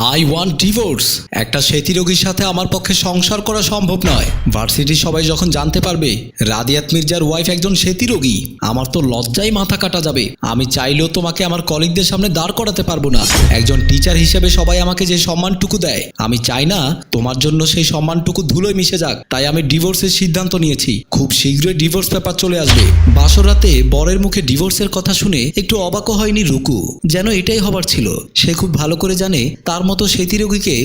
I want divorce একটা সেতী রোগীর সাথে আমার পক্ষে সংসার করা সম্ভব নয়। ভার্সিটির সবাই যখন জানতে পারবে, রাদিয়াত মির্জার ওয়াইফ একজন সেতী রোগী, আমার তো লজ্জায় মাথা কাটা যাবে। আমি চাইলেও তোমাকে আমার কলিগদের সামনে দাঁড় করাতে পারব না। একজন টিচার হিসেবে সবাই আমাকে যে সম্মানটুকু দেয়, আমি চাই না তোমার জন্য সেই সম্মানটুকু ধুলোয় মিশে যাক। তাই আমি ডিভোর্সের সিদ্ধান্ত নিয়েছি। খুব শীঘ্রই ডিভোর্স পেপার চলে আসবে। বাসর রাতে বরের মুখে ডিভোর্সের কথা শুনে একটু অবাকও হয়নি রুকু। যেন এটাই হবার ছিল। সে খুব ভালো করে জানে, তার মতো সেতী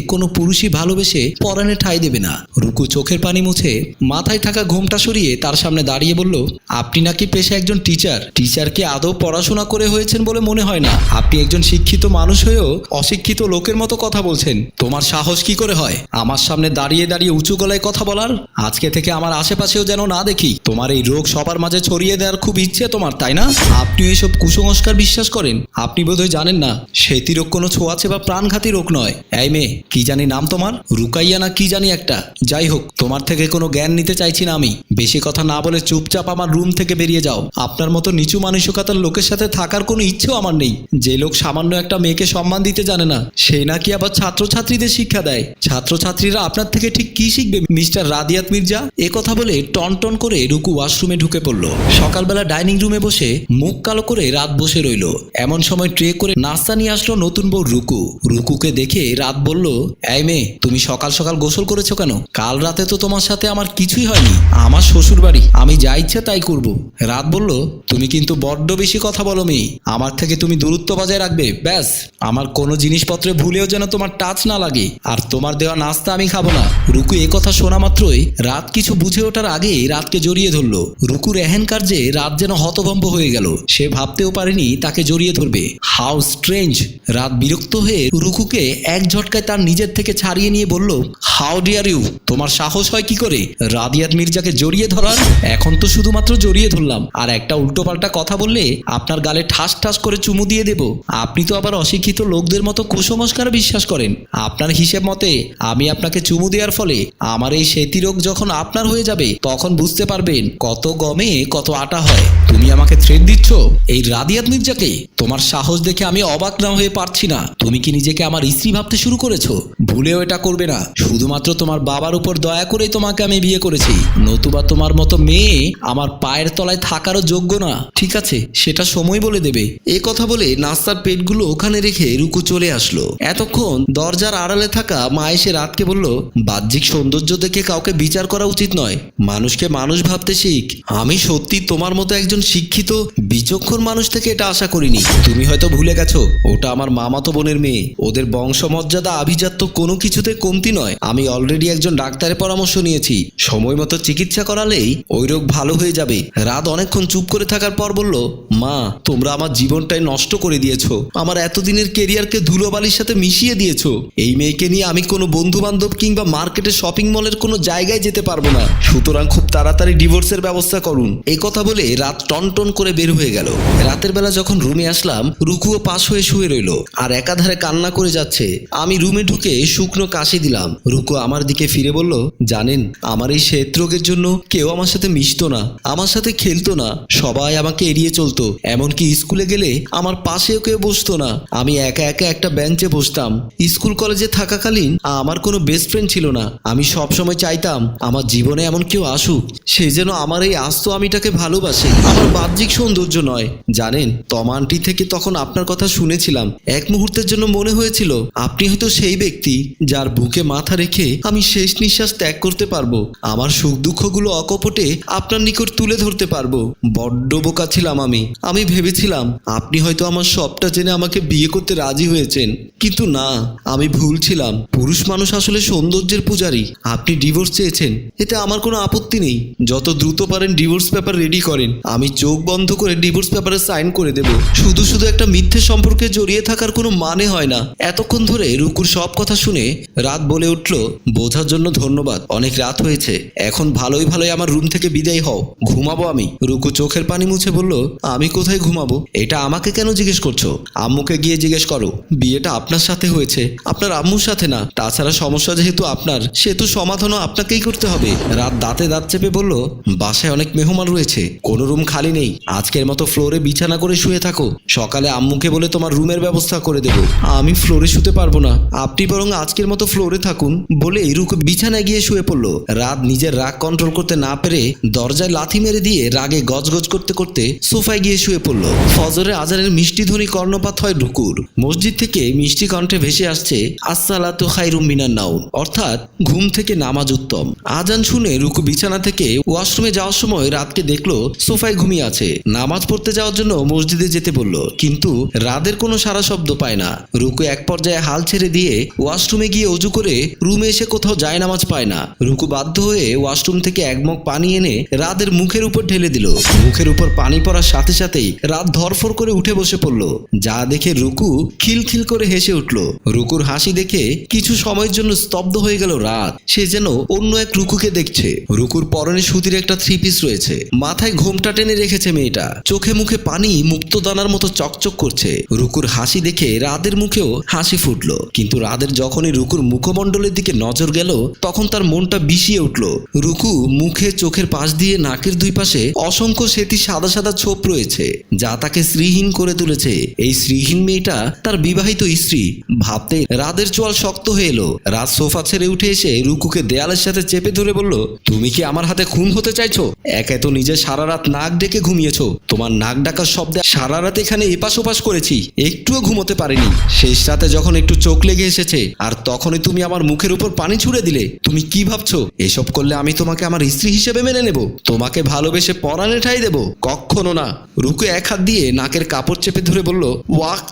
কোনো পুরুষই ভালোবেসে পরাণে ঠাই দেবে না। রুকু চোখের পানি মুছে মাথায় থাকা ঘোমটা সরিয়ে তার সামনে দাঁড়িয়ে বলল, আপনি নাকি পেশা একজন টিচার? টিচারকে আদৌ পড়াশোনা করে হয়েছেন বলে মনে হয় না। আপনি একজন শিক্ষিত মানুষ হয়েও অশিক্ষিত লোকের মতো কথা বলছেন। তোমার সাহস কি করে হয়? আমার সামনে দাঁড়িয়ে দাঁড়িয়ে উঁচু গলায় কথা বলার? আজকে থেকে আমার আশেপাশেও যেন না দেখি। তোমার এই রোগ সবার মাঝে ছড়িয়ে দেওয়ার খুব ইচ্ছে তোমার, তাই না? আপনি এইসব কুসংস্কার বিশ্বাস করেন? আপনি বোধহয় জানেন না সেতি রোগ কোনো ছোঁয়াচে বা প্রাণঘাতী রোগ নয়। এই মেয়ে, কি জানি নাম তোমার? রুকাইয়া না কি জানি একটা। যাই হোক, তোমার থেকে কোনো জ্ঞান নিতে চাইছি না আমি। বেশি কথা না বলে চুপচাপ আমার রুম থেকে বেরিয়ে যাও। আপনার মতো নিচু মানসিকতার লোকের সাথে থাকার কোনো ইচ্ছেও আমার নেই। যে লোক সামান্য একটা মেয়েকে সম্মান দিতে জানে না, সে নাকি আবার ছাত্রছাত্রীদের শিক্ষা দেয়। ছাত্রছাত্রীরা আপনার থেকে ঠিক কি শিখবে? মিস্টার রাদিয়াত মির্জা? এ কথা বলে টন টন করে রুকু ওয়াশরুমে ঢুকে পড়ল। সকালবেলা ডাইনিং রুমে বসে মুখ কালো করে রাত বসে রইল। এমন সময় ট্রে করে নাস্তা নিয়ে আসলো নতুন বউ রুকু। রুকুকে দেখে রাত বলল, এই মেয়ে, তুমি সকাল সকাল গোসল করেছ কেন? কাল রাতে তো তোমার সাথে আমার কিছুই হয়নি। আমার শ্বশুর বাড়ি আমি যা ইচ্ছে তাই করব। রাত বলল, তুমি কিন্তু বড্ড বেশি কথা বলো মেয়ে। আমার থেকে তুমি দূরত্ব বজায় রাখবে, ব্যাস। আমার কোনো জিনিসপত্রে ভুলেও যেন তোমার টাচ না লাগে। আর তোমার দেওয়া নাস্তা আমি খাব না। রুকু এ কথা শোনা মাত্রই রাত কিছু বুঝে ওঠার আগে রাতকে জড়িয়ে ধরলো। রুকুর এহেন কার্যে রাত যেন হতভম্ব হয়ে গেল, সে ভাবতেও পারেনি তাকে জড়িয়ে ধরবে। How strange! রাত বিরক্ত হয়ে রুকুকে এক ঝটকায় তার নিজের থেকে ছাড়িয়ে নিয়ে বলল হাউ ডিয়ার ইউ তোমার সাহস হয় কি করে? রাদিয়াত মির্জাকে জড়িয়ে ধরার? এখন তো শুধুমাত্র জড়িয়ে ধরলাম। আর একটা উল্টোপাল্টা কথা বললে আপনার গালে ঠাস ঠাস করে চুমু দিয়ে দেব। আপনি তো আবার অশিক্ষিত লোকদের মতো কুসংস্কার বিশ্বাস করেন। আপনার হিসেব মতে আমি আপনাকে চুমু দেওয়ার ফলে আমার এই সেতী রোগ যখন আপনার হয়ে যাবে, তখন বুঝতে পারবেন কত গমে, কত আটা হয়। তুমি আমাকে থ্রেড দিচ্ছ? এই রাদিয়াত মির্জাকে? তোমার সাহস দেখে আমি অবাক না হয়ে পারছি না। তুমি কি নিজেকে আমার স্ত্রী ভাবতে শুরু করেছ? ভুলেও এটা করবে না। শুধুমাত্র তোমার বাবার উপর দয়া করেই তোমাকে আমি বিয়ে করেছি। নতুবা তোমার মতো মেয়ে আমার পায়ের তলায় থাকারও যোগ্য না। ঠিক আছে, সেটা সময় বলে দেবে। এ কথা বলে নাস্তার পেটগুলো ওখানে রেখে রুকু চলে আসলো। এতক্ষণ দরজার আড়ালে থাকা মা এসে রাতকে বলল, বাহ্যিক সৌন্দর্য দেখে কাউকে বিচার করা উচিত নয়। মানুষকে মানুষ ভাবতে শিখ। আমি সত্যি তোমার মতো একজন শিক্ষিত, বিচক্ষণ মানুষ থেকে এটা আশা করিনি। তুমি হয়তো ভুলে গেছো, ওটা আমার মামাতো বোনের মেয়ে। ওদের বংশমর্যাদা আভিজাত্য কোনো কিছুতে কমতি নয়। আমি অলরেডি একজন ডাক্তারের পরামর্শ নিয়েছি। সময় মতো চিকিৎসা করালেই ওই রোগ ভালো হয়ে যাবে। রাত অনেকক্ষণ চুপ করে থাকার পর বলল, মা, তোমরা আমার জীবনটাই নষ্ট করে দিয়েছ। আমার এতদিনের কেরিয়ারকে ধুলোবালির সাথে মিশিয়ে দিয়েছ। এই মেয়েকে নিয়ে আমি কোনো বন্ধু বান্ধব কিংবা মার্কেটে শপিং মলের কোনো জায়গায় যেতে পারব না। সুতরাং খুব তাড়াতাড়ি ডিভোর্সের ব্যবস্থা করুন। এই কথা বলে রাত টন টন করে বের হয়ে গেল। রাতের বেলা যখন রুমে আসলাম, রুকুও পাশ হয়ে শুয়ে রইল আর একাধারে কান্না করে যাচ্ছে। আমি রুমে ঢুকে শুকনো কাশি দিলাম। রুকু আমার দিকে ফিরে বলল, জানেন, আমার এই শ্বেত রোগের জন্য কেউ আমার সাথে মিশতো না, আমার সাথে খেলতো না, সবাই আমাকে এড়িয়ে চলতো। এমনকি স্কুলে গেলে আমার পাশেও কেউ বসতো না। আমি একা একা একটা বেঞ্চে বসতাম। স্কুল কলেজে থাকাকালীন আমার কোনো বেস্ট ফ্রেন্ড ছিল না। আমি সব সময় চাইতাম, আমার জীবনে এমন কেউ আসুক। সে যেন আমার এই আস্ত আমিটাকে ভালোবাসে। আমার বাহ্যিক সৌন্দর্য নয়। জানেন, তমানটি থেকে তখন আপনার কথা শুনেছিলাম। এক মুহূর্তের জন্য মনে হয়েছিল আপনি হয়তো সেই ব্যক্তি যার বুকে মাথা রেখে আমি শেষ নিঃশ্বাস ত্যাগ করতে পারব। আমার সুখ দুঃখগুলো অকপটে আপনার নিকট তুলে ধরতে পারব। বড্ড বোকা ছিলাম আমি। আমি ভেবেছিলাম, আপনি হয়তো আমার সবটা জেনে আমাকে বিয়ে করতে রাজি হয়েছেন। কিন্তু না, আমি ভুল ছিলাম। পুরুষ মানুষ আসলে সৌন্দর্যের পূজারী। আপনি ডিভোর্স চেয়েছেন। এতে আমার কোনো আপত্তি নেই। যত দ্রুত পারেন ডিভোর্স পেপার রেডি করেন। আমি চোখ বন্ধ করে ডিভোর্স পেপারে সাইন করে দেব। শুধু শুধু একটা মিথ্যে সম্পর্কে জড়িয়ে থাকার কোনো মানে হয় না। এতক্ষণ ধরে রুকুর সব কথা শুনে রাত বলে উঠল, বোঝার জন্য ধন্যবাদ, অনেক রাত হয়েছে। এখন ভালোই ভালোই আমার রুম থেকে বিদায় হও। ঘুমাবো আমি। রুকু চোখের পানি মুছে বলল, আমি কোথায় ঘুমাবো? এটা আমাকে কেন জিজ্ঞেস করছ? আম্মুকে গিয়ে জিজ্ঞেস করো। বিয়েটা আপনার সাথে হয়েছে। আপনার আম্মুর সাথে না। তাছাড়া সমস্যা যেহেতু আপনার সেহেতু সমাধানও আপনাকেই করতে হবে। রাত দাঁতে দাঁত চেপে বলল, বাসায় অনেক মেহমান রয়েছে। কোনো রুম খালি নেই। আজকের মতো ফ্লোরে বিছানা করে শুয়ে থাকো। সকালে আম্মুকে বলে তোমার রুমের ব্যবস্থা করে দেবো। আমি ফ্লোরে শুতে শুতে পারব না। আপনি বরং আজকের মতো ফ্লোরে থাকুন, বলে রুকু বিছানায় গিয়ে শুয়ে পড়ল। রাত নিজের রাগ কন্ট্রোল করতে না পেরে দরজায় লাথি মেরে দিয়ে রাগে গজগজ করতে করতে সোফায় গিয়ে শুয়ে পড়ল। ফজরে আজানের মিষ্টি ধ্বনি কর্ণপাত হয় রুকুর মসজিদ থেকে মিষ্টি কণ্ঠে ভেসে আসছে, আসসালাতু খাইরুম মিনার নাউম। অর্থাৎ ঘুম থেকে নামাজ উত্তম। আজান শুনে রুকু বিছানা থেকে ওয়াশরুমে যাওয়ার সময় রাতকে দেখল সোফায় ঘুমিয়ে আছে। নামাজ পড়তে যাওয়ার জন্য মসজিদে যেতে বলল, কিন্তু রাদের কোনো সারা শব্দ পায় না। রুকু এক পর্যায়ে হাল ছেড়ে দিয়ে ওয়াশরুমে গিয়ে অজু করে রুমে এসে কোথাও যায় নামাজ পায় না। রুকু বাধ্য হয়ে ওয়াশরুম থেকে এক মগ পানি এনে রাদের মুখের উপর ঢেলে দিল। মুখের উপর পানি পড়ার সাথে সাথেই রাত ধরফর করে উঠে বসে পড়ল। যা দেখে রুকু খিলখিল করে হেসে উঠল। রুকুর হাসি দেখে কিছু সময়ের জন্য স্তব্ধ হয়ে গেল রাত। সে যেন অন্য এক রুকুকে দেখছে। রুকুর পরনে সুতির একটা থ্রি পিস রয়েছে। মাথায় ঘোমটা টেনে রেখেছে মেয়েটা। চোখে মুখে পানি মুক্তদানার মতো চকচক করছে। রুকুর হাসি দেখে রাদের মুখেও হাসি ফুটলো। কিন্তু রাদের যখনই রুকুর মুখমণ্ডলের দিকে নজর গেল, তখন তার মনটা বিষিয়ে উঠল। রুকু মুখে চোখের পাশ দিয়ে নাকের দুই পাশে অসংখ্য সেতি সাদা সাদা ছোপ রয়েছে, যা তাকে শ্রীহীন করে তুলেছে। এই শ্রীহীন মেয়েটা তার বিবাহিত স্ত্রী। ভাবতে রাদের চোয়াল শক্ত হয়ে এলো। রাত সোফা ছেড়ে উঠে এসে রুকুকে দেয়ালের সাথে চেপে ধরে বলল, তুমি কি আমার হাতে খুন হতে চাইছো? একে তো নিজে সারা রাত নাক ডেকে ঘুমিয়েছ। তোমার নাক ডাকার শব্দে সারা রাত এখানে এপাশ ওপাশ করেছি। একটুও ঘুমোতে পারিনি। শেষ রাতে যখন একটু চোখ লেগে এসেছে, আর তখনই তুমি আমার মুখের উপর পানি ছুড়ে দিলে, তুমি কি ভাবছ? এসব করলে আমি তোমাকে আমার স্ত্রী হিসেবে মেনে নেব। তোমাকে ভালোবেসে পরাণে ঠাই দেব। কখনো না। রুকু এক হাত দিয়ে নাকের কাপড় চেপে ধরে বলল, ওয়াক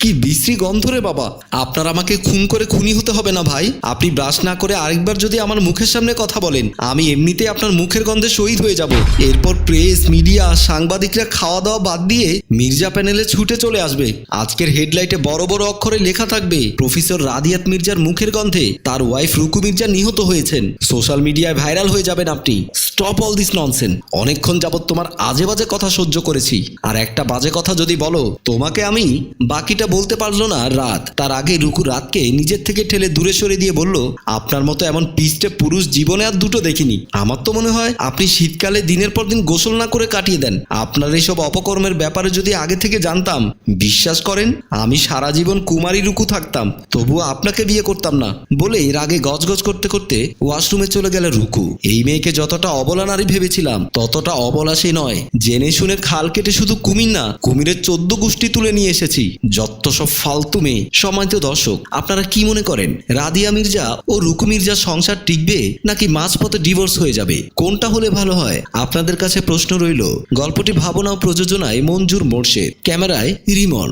কি বিশ্রী গন্ধ রে বাবা। আপনার আমাকে খুন করে খুনি হতে হবে না ভাই। আপনি ব্রাশ না করে আরেকবার যদি আমার মুখের সামনে কথা বলেন, আমি এমনিতেই আপনার মুখের গন্ধে শহীদ হয়ে যাব। এরপর প্রেস, মিডিয়া, সাংবাদিকরা খাওয়া দাওয়া বাদ দিয়ে মির্জা প্যানেলে ছুটে চলে আসবে। আজকের হেডলাইটে বড় বড় অক্ষরে লেখা থাকবে, প্রফেসর রাদিয়াত মির্জার মুখের গন্ধে তার ওয়াইফ রুকু মির্জা নিহত হয়েছেন। সোশ্যাল মিডিয়ায় ভাইরাল হয়ে যাবেন আপনি। স্টপ অল দিস ননসেন অনেকক্ষণ যাবত তোমার আজে বাজে কথা সহ্য করেছি। আর একটা বাজে কথা যদি বলো, তোমাকে আমি বাকিটা বলতে পারল না রাত। তার আগে রুকু রাতকে নিজের থেকে ঠেলে দূরে সরে দিয়ে বলল, আপনার মতো এমন পিস্টে পুরুষ জীবনে আর দুটো দেখিনি। আমার তো মনে হয় আপনি শীতকালে দিনের পর দিন গোসল না করে কাটিয়ে দেন। আপনার এইসব অপকর্মের ব্যাপারে যদি আগে থেকে জানতাম, বিশ্বাস করেন, আমি সারা জীবন কুমারী রুকু থাকতাম। তবুও আপনাকে বিয়ে করতাম না। বলেই রাগে গজগজ করতে করতে ওয়াশরুমে চলে গেল রুকু। এই মেয়েকে যতটা অবলা নারী ভেবেছিলাম, ততটা অবলা সে নয়। জেনে শুনে খাল কেটে শুধু কুমির না, কুমিরের চোদ্দ গোষ্ঠী তুলে নিয়ে এসেছি। যত সব ফালতু মেয়ে, সম্মানিত দর্শক, আপনারা কি মনে করেন, রাদিয়া মির্জা ও রুকু মির্জা সংসার টিকবে নাকি মাঝপথে ডিভোর্স হয়ে যাবে? কোনটা হলে ভালো হয়? আপনাদের কাছে প্রশ্ন রইল, গল্পটি ভাবনা ও প্রযোজনায় মঞ্জুর মোর্শেদ, ক্যামেরায় রিমন